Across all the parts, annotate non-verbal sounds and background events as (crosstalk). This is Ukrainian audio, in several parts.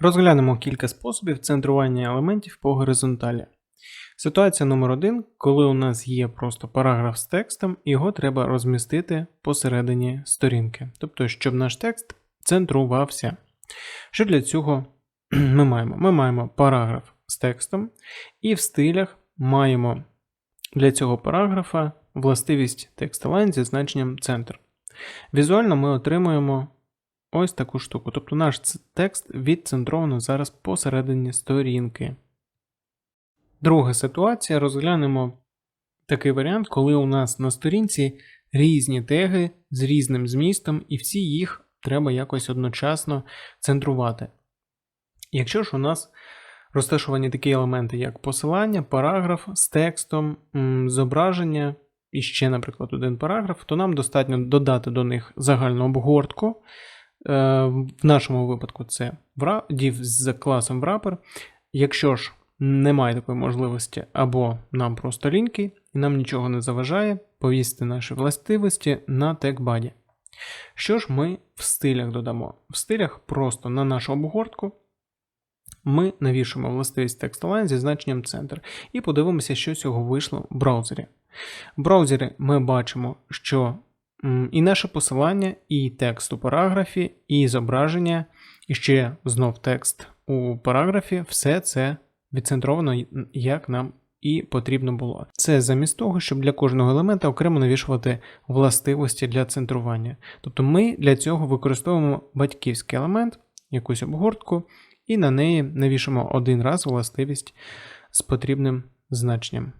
Розглянемо кілька способів центрування елементів по горизонталі. Ситуація номер один, коли у нас є просто параграф з текстом, його треба розмістити посередині сторінки, тобто, щоб наш текст центрувався. Що для цього (clears throat) ми маємо? Ми маємо параграф з текстом, і в стилях маємо для цього параграфа властивість text-align зі значенням центр. Візуально ми отримуємо ось таку штуку. Тобто наш текст відцентровано зараз посередині сторінки. Друга ситуація. Розглянемо такий варіант, коли у нас на сторінці різні теги з різним змістом, і всі їх треба якось одночасно центрувати. Якщо ж у нас розташовані такі елементи, як посилання, параграф з текстом, зображення і ще, наприклад, один параграф, то нам достатньо додати до них загальну обгортку. Е, В нашому випадку це div з класом wrapper. Якщо ж немає такої можливості, або нам просто ліньки, і нам нічого не заважає, повісити наші властивості на TagBuddy. Що ж ми в стилях додамо? В стилях просто на нашу обгортку ми навішуємо властивість TextAlign зі значенням центр і подивимося, що з цього вийшло в браузері. В браузері ми бачимо, що і наше посилання, і текст у параграфі, і зображення, і ще знов текст у параграфі, все це відцентровано, як нам і потрібно було. Це замість того, щоб для кожного елемента окремо навішувати властивості для центрування. Тобто ми для цього використовуємо батьківський елемент, якусь обгортку, і на неї навішимо один раз властивість з потрібним значенням.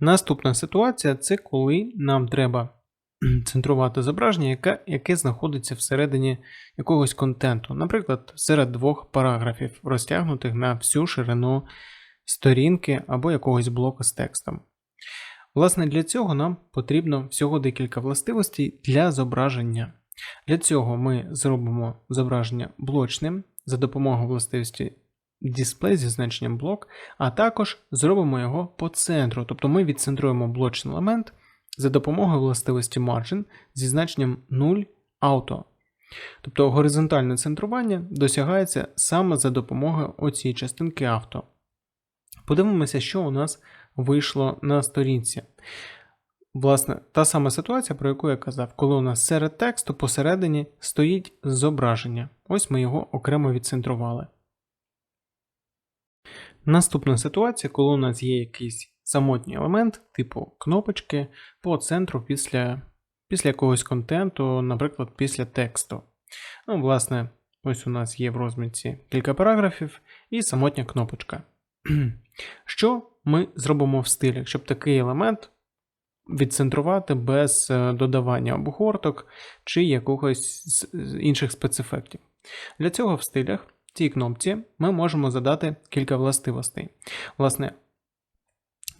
Наступна ситуація це коли нам треба (clears throat) центрувати зображення, яке, яке знаходиться всередині якогось контенту, наприклад, серед двох параграфів, розтягнутих на всю ширину сторінки або якогось блоку з текстом. Власне, для цього нам потрібно всього декілька властивостей для зображення. Для цього ми зробимо зображення блочним за допомогою властивості display зі значенням блок, а також зробимо його по центру. Тобто ми відцентруємо блочний елемент за допомогою властивості margin зі значенням 0 auto. Тобто горизонтальне центрування досягається саме за допомогою оцієї частинки авто. Подивимося, що у нас вийшло на сторінці. Власне, та сама ситуація, про яку я казав, коли у нас серед тексту посередині стоїть зображення. Ось ми його окремо відцентрували. Наступна ситуація, коли у нас є якийсь самотній елемент, типу кнопочки, по центру після, після якогось контенту, наприклад, після тексту. Ну, власне, ось у нас є в розмітці кілька параграфів і самотня кнопочка. (clears throat) Що ми зробимо в стилях, щоб такий елемент відцентрувати без е, додавання обгорток чи якогось з- інших спецефектів? Для цього в стилях цій кнопці ми можемо задати кілька властивостей. Власне,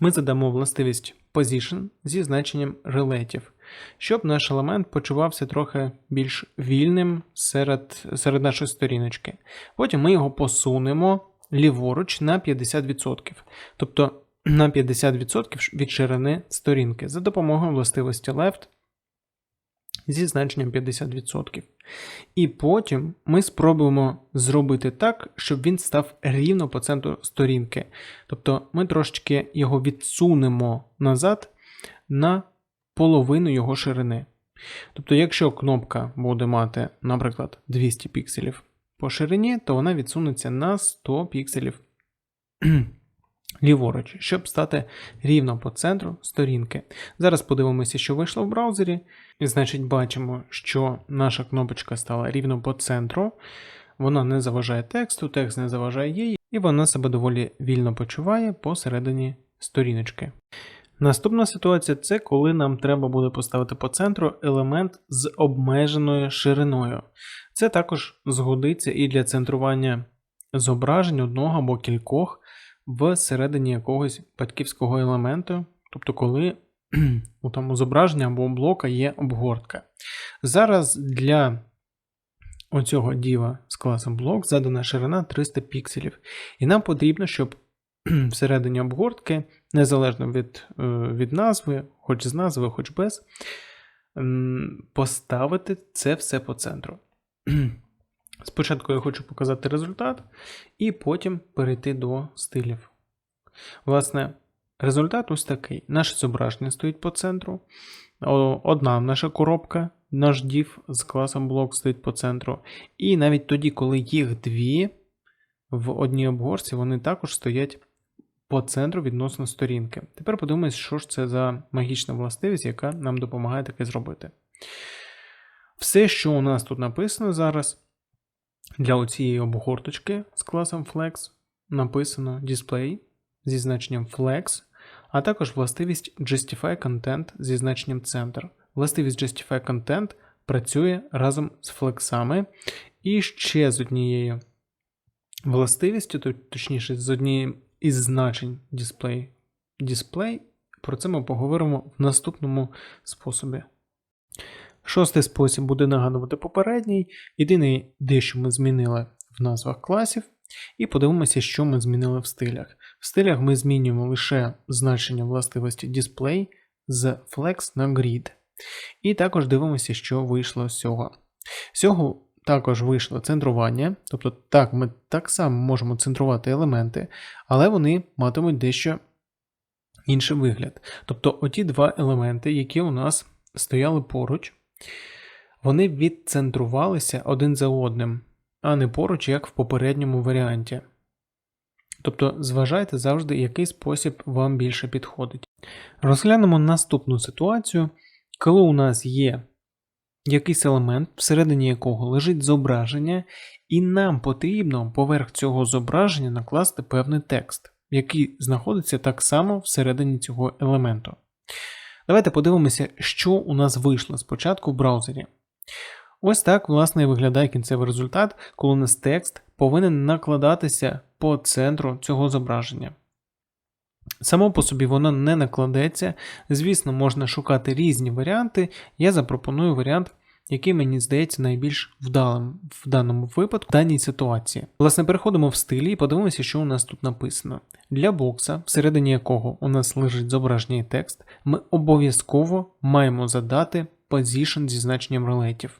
ми задамо властивість Position зі значенням релетів, щоб наш елемент почувався трохи більш вільним серед, серед нашої сторіночки. Потім ми його посунемо ліворуч на 50%, тобто на 50% від ширини сторінки за допомогою властивості left зі значенням 50%. І потім ми спробуємо зробити так, щоб він став рівно по центру сторінки. Тобто ми трошечки його відсунемо назад на половину його ширини. Тобто, якщо кнопка буде мати, наприклад, 200 пікселів по ширині, то вона відсунеться на 100 пікселів ліворуч, щоб стати рівно по центру сторінки. Зараз подивимося, що вийшло в браузері. І значить, бачимо, що наша кнопочка стала рівно по центру. Вона не заважає тексту, текст не заважає їй, і вона себе доволі вільно почуває посередині сторіночки. Наступна ситуація це коли нам треба буде поставити по центру елемент з обмеженою шириною. Це також згодиться і для центрування зображень одного або кількох всередині якогось батьківського елементу, тобто коли (clears throat) у тому зображення або блока є обгортка. Зараз для оцього діва з класом блок задана ширина 300 пікселів. І нам потрібно, щоб (clears throat) всередині обгортки, незалежно від, е, від назви, хоч з назви, хоч без, поставити це все по центру. (clears throat) Спочатку я хочу показати результат, і потім перейти до стилів. Власне, результат ось такий. Наше зображення стоїть по центру. Одна наша коробка, наш div з класом блок стоїть по центру. І навіть тоді, коли їх дві в одній обгорці, вони також стоять по центру відносно сторінки. Тепер подивимось, що ж це за магічна властивість, яка нам допомагає таке зробити. Все, що у нас тут написано зараз, для цієї обгорточки з класом Flex написано Display зі значенням Flex, а також властивість Justify Content зі значенням Center. Властивість Justify Content працює разом з флексами і ще з однією властивістю, точніше, з однією із значень Display. Display. Про це ми поговоримо в наступному способі. Шостий спосіб буде нагадувати попередній. Єдине, дещо ми змінили в назвах класів, і подивимося, що ми змінили в стилях. В стилях ми змінюємо лише значення властивості display з flex на grid. І також дивимося, що вийшло з цього. З цього також вийшло центрування, тобто так, ми так само можемо центрувати елементи, але вони матимуть дещо інший вигляд. Тобто, оті два елементи, які у нас стояли поруч, вони відцентрувалися один за одним, а не поруч, як в попередньому варіанті. Тобто, зважайте завжди, який спосіб вам більше підходить. Розглянемо наступну ситуацію, коли у нас є якийсь елемент, всередині якого лежить зображення, і нам потрібно поверх цього зображення накласти певний текст, який знаходиться так само всередині цього елементу. Давайте подивимося, що у нас вийшло спочатку в браузері. Ось так, власне, і виглядає кінцевий результат, коли у нас текст повинен накладатися по центру цього зображення. Само по собі воно не накладеться. Звісно, можна шукати різні варіанти. Я запропоную варіант, який мені здається найбільш вдалим в даному випадку, в даній ситуації. Власне, переходимо в стилі і подивимося, що у нас тут написано. Для бокса, всередині якого у нас лежить зображення і текст, ми обов'язково маємо задати position зі значенням relative.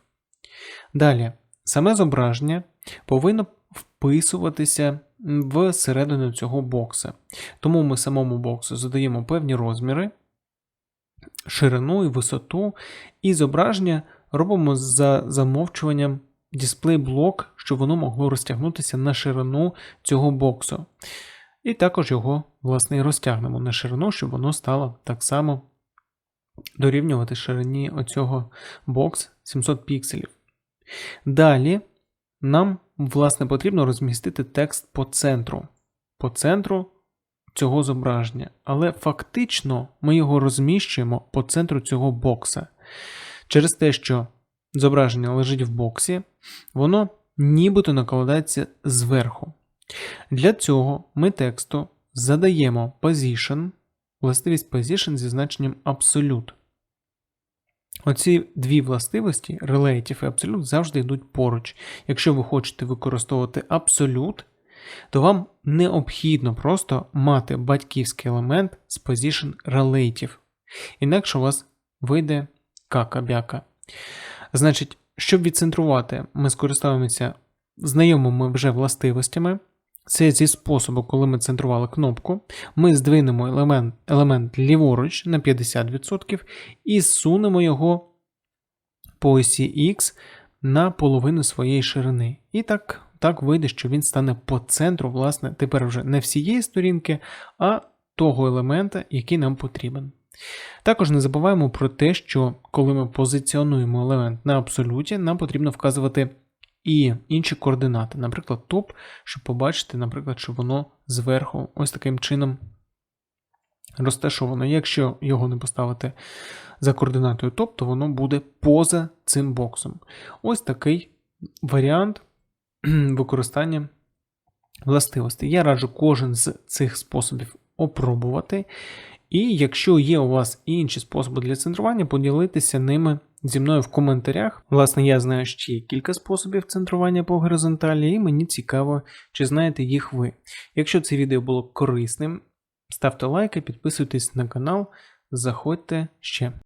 Далі, саме зображення повинно вписуватися в середину цього бокса. Тому ми самому боксу задаємо певні розміри, ширину і висоту, і зображення робимо за замовчуванням дисплей-блок, щоб воно могло розтягнутися на ширину цього боксу. І також його, власне, і розтягнемо на ширину, щоб воно стало так само дорівнювати ширині оцього бокс 700 пікселів. Далі нам, власне, потрібно розмістити текст по центру. По центру цього зображення. Але фактично ми його розміщуємо по центру цього бокса. Через те, що зображення лежить в боксі, воно нібито накладається зверху. Для цього ми тексту задаємо position, властивість position зі значенням absolute. Оці дві властивості, relative і absolute, завжди йдуть поруч. Якщо ви хочете використовувати absolute, то вам необхідно просто мати батьківський елемент з position relative. Інакше у вас вийде кака-бяка. Значить, щоб відцентрувати, ми скористаємося знайомими вже властивостями. Це зі способу, коли ми центрували кнопку, ми здвинемо елемент, елемент ліворуч на 50% і зсунемо його по осі X на половину своєї ширини. І так, так вийде, що він стане по центру, власне, тепер вже не всієї сторінки, а того елемента, який нам потрібен. Також не забуваємо про те, що коли ми позиціонуємо елемент на абсолюті, нам потрібно вказувати і інші координати, наприклад, топ, щоб побачити, наприклад, що воно зверху ось таким чином розташовано. Якщо його не поставити за координатою топ, то воно буде поза цим боксом. Ось такий варіант (clears throat) використання властивостей. Я раджу кожен з цих способів опробувати. І якщо є у вас інші способи для центрування, поділитися ними зі мною в коментарях. Власне, я знаю ще кілька способів центрування по горизонталі, і мені цікаво, чи знаєте їх ви. Якщо це відео було корисним, ставте лайки, підписуйтесь на канал, заходьте ще.